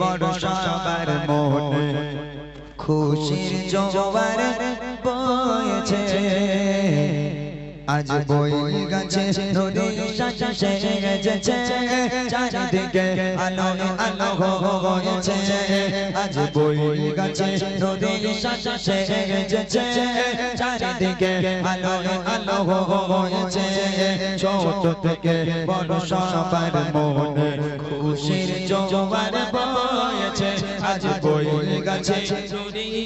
বড় সবার মনে খুশির জোয়ার বয়েছে। আজ বই গাছে নদী শাসে গেছে চারিদিকে আলো আলো হয়েছে আজ বই গাছে নদী শাসে গেছে চারিদিকে আলো আলো হয়েছে ছোট থেকে বড় সবার মনে খুশির জোয়ার বয়েছে। আজ বয়ে গেছে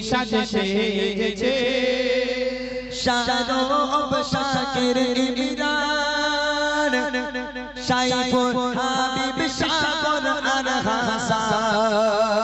সাজে সেজেছে। শারব শাকির ইমরান সাইফুল হাবিব সাগর আর হাসান।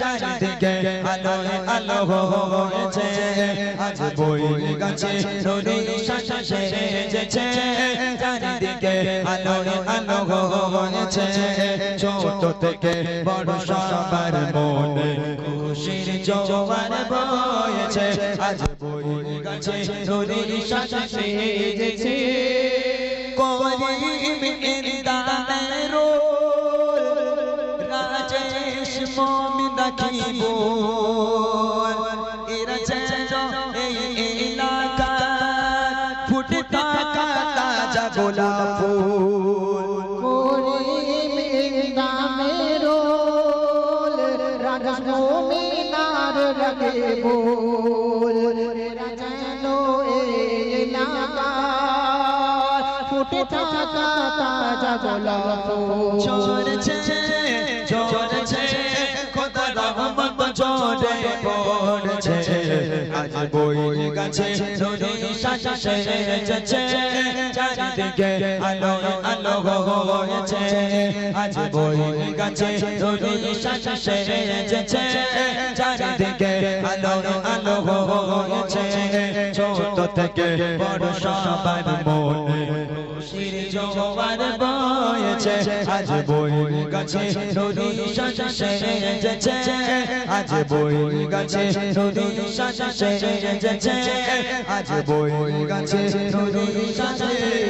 চারিদিকে আলো আলো হয়েছে আজ বই গাছে শাসে যেছে চারিদিকে আলো আলো হয়েছে ছোট থেকে বড় সবার মনে খুশির জোয়ার বয়েছে আজ বই গাছে নদী শাসে যেছে করিম ইন্দামেরো মমিন রাখিব এরা যেন এই এলাকা ফুটে থাকা তাজা গোলাপ ফুল থাকা তাজা গোলাপ চলেছে বই গাছে চারিদিকে আলো আলো হয়েছে আজ বই গাছে চারিদিকে আলো আলো হয়েছে ছোট থেকে বড় সবার মনে খুশির জোয়ার বয়েছে আজ বই গাছে। যেছে আজ বই গাছে নদী সাজে আজ বই গাছে নদী শাসে